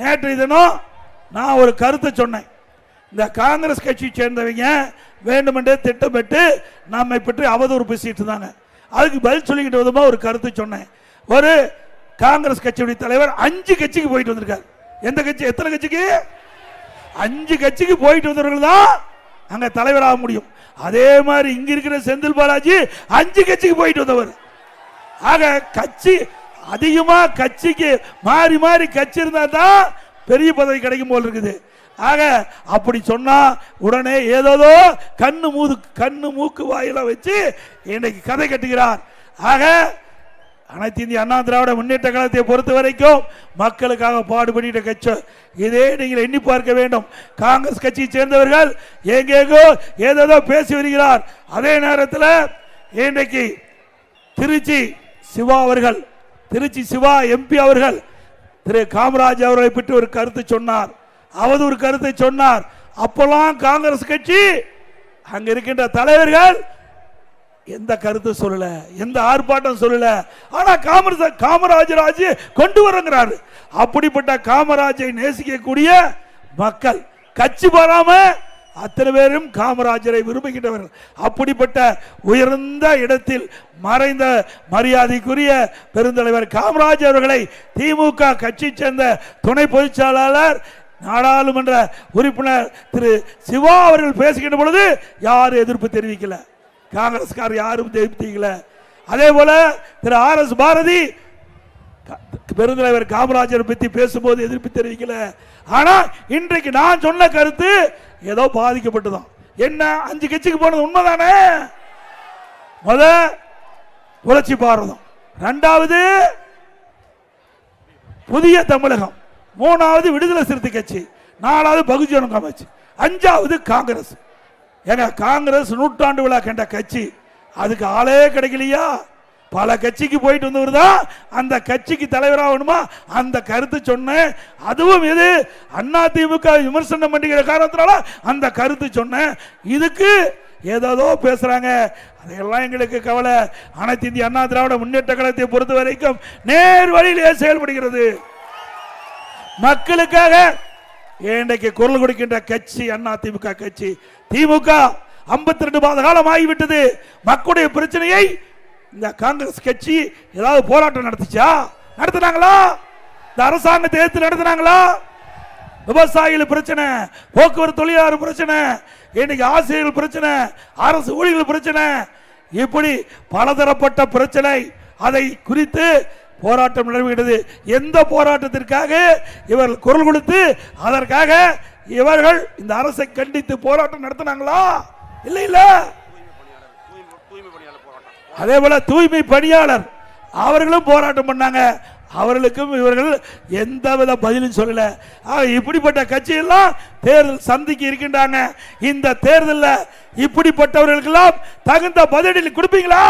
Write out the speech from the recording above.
நேற்று தினம் நான் ஒரு கருத்தை சொன்னேன். இந்த காங்கிரஸ் கட்சி சேர்ந்தவங்க வேண்டுமென்றே திட்டமிட்டு நம்மை பற்றி அவதூறு பேசிட்டு இருந்தாங்க. அதுக்கு பதில் சொல்லிக்கிட்டு விதமா ஒரு கருத்தை சொன்னேன். ஒரு காங்கிரஸ் கட்சியுடைய தலைவர் அஞ்சு கட்சிக்கு போயிட்டு வந்திருக்கார். எந்த கட்சி? எத்தனை கட்சிக்கு? அஞ்சு கட்சிக்கு போயிட்டு வந்தவர்கள் தான் அங்க தலைவராக முடியும். அதே மாதிரி இங்க இருக்கிற செந்தில் பாலாஜி அஞ்சு கட்சிக்கு போயிட்டு வந்தவர். ஆக கட்சி அதிகமா கட்சிக்கு மாறி மாறி கட்சி இருந்தா தான் பெரிய பதவி கிடைக்கும் போல் இருக்குது. ஆக அப்படி சொன்னா உடனே ஏதோதோ கண்ணு மூது கண்ணு மூக்கு வாயில வச்சு இன்னைக்கு கதை கட்டுகிறார். ஆக அனைத்து இந்திய அண்ணா திராவிட முன்னேற்ற கழகத்தை பொறுத்த வரைக்கும் மக்களுக்காக பாடுபடிட்ட கட்சி. இதே நீங்கள் எண்ணி பார்க்க வேண்டும். காங்கிரஸ் கட்சியை சேர்ந்தவர்கள் எங்கெங்கோ ஏதேதோ பேசி வருகிறார். அதே நேரத்தில் இன்றைக்கு திருச்சி சிவா அவர்கள் திருச்சி சிவா எம்பி அவர்கள் திரு காமராஜ் அவர்களை பற்றி ஒரு கருத்து சொன்னார். அவதூறு கருத்தை சொன்னார். அப்பெல்லாம் காங்கிரஸ் கட்சி அங்க இருக்கின்ற தலைவர்கள் எந்த கருத்து சொல்லல எந்த ஆர்ப்பாட்டம் சொல்லல. ஆனா காமராஜ் காமராஜராஜ் கொண்டு வரங்கிறாரு. அப்படிப்பட்ட காமராஜை நேசிக்கக்கூடிய மக்கள் கட்சி பாராம அத்தனை பேரும் காமராஜரை விரும்புகின்றவர்கள். அப்படிப்பட்ட உயர்ந்த இடத்தில் மறைந்த மரியாதைக்குரிய பெருந்தலைவர் காமராஜ் அவர்களை திமுக கட்சி சேர்ந்த துணை பொதுச்செயலாளர் நாடாளுமன்ற உறுப்பினர் திரு சிவா அவர்கள் பேசுகின்ற பொழுது யாரும் எதிர்ப்பு தெரிவிக்கல. காங்கிரஸ்கார் யாரும் தெரிவித்தீங்கள அதே போல திரு ஆர் எஸ் பாரதி பெருந்தலைவர் காமராஜர் பற்றி பேசும்போது எதிர்ப்பு தெரிவிக்கல. ஆனால் இன்றைக்கு நான் சொன்ன கருத்து ஏதோ பாதிக்கப்பட்டுதான். என்ன? அஞ்சு கட்சிக்கு போனது உண்மைதானே? முத உழைச்சி பாடுறதும் ரெண்டாவது புதிய தமிழகம். மூணாவது விடுதலை சிறுத்தை கட்சி. நாலாவது பகுஜன கட்சி. அஞ்சாவது காங்கிரஸ். ஏங்க காங்கிரஸ் நூற்றாண்டு விழா கண்ட கட்சி. அதுக்கு ஆளே கிடைக்கலையா? பல கட்சிக்கு போயிட்டு வந்தவர் தான் அந்த கட்சிக்கு தலைவராகணுமா அந்த கருத்து சொன்னேன். அதுவும் இது அண்ணா திமுக விமர்சனம் பண்ணிக்கிற காரணத்தினால அந்த கருத்து சொன்னேன். இதுக்கு ஏதோ பேசுறாங்க. அதையெல்லாம் எங்களுக்கு கவலை. அனைத்து இந்திய அண்ணா திராவிட முன்னேற்ற கழகத்தை பொறுத்த வரைக்கும் நேர் வழியிலே செயல்படுகிறது. மக்களுக்காக இன்றைக்கு குரல் கொடுக்கின்ற கட்சி அண்ணா திமுக கட்சி. திமுக 52 ரெண்டு மாத காலம் ஆகிவிட்டது. மக்களுடைய பிரச்சனையை இந்த காங்கிரஸ் கட்சி ஏதாவது போராட்டம் நடத்துச்சா? நடத்தினாங்களா? இந்த அரசாங்கத்தை எதிர்த்து நடத்தினாங்களா? விவசாயிகள் பிரச்சனை போக்குவரத்து தொழிலாளர் பிரச்சனை இன்னைக்கு ஆசிரியர்கள் பிரச்சனை அரசு ஊழியர்கள் பிரச்சனை. இப்படி பலதரப்பட்ட பிரச்சனை. அதை குறித்து போராட்டம் நடைபெறுகிறது எந்த போராட்டத்திற்காக இவர்கள் குரல் கொடுத்து அதற்காக இவர்கள் இந்த அரசை கண்டித்து போராட்டம் நடத்தினாங்களா? இல்லை இல்லை. அதே போல தூய்மை பணியாளர் அவர்களும் போராட்டம் பண்ணாங்க. அவர்களுக்கும் இவர்கள் எந்தவித பதிலும் சொல்லல. இப்படிப்பட்ட கட்சியெல்லாம் தேர்தல் சந்திக்க இருக்கின்றாங்க. இந்த தேர்தலில் இப்படிப்பட்டவர்களுக்கெல்லாம் தகுந்த பதிலடி கொடுப்பீங்களா?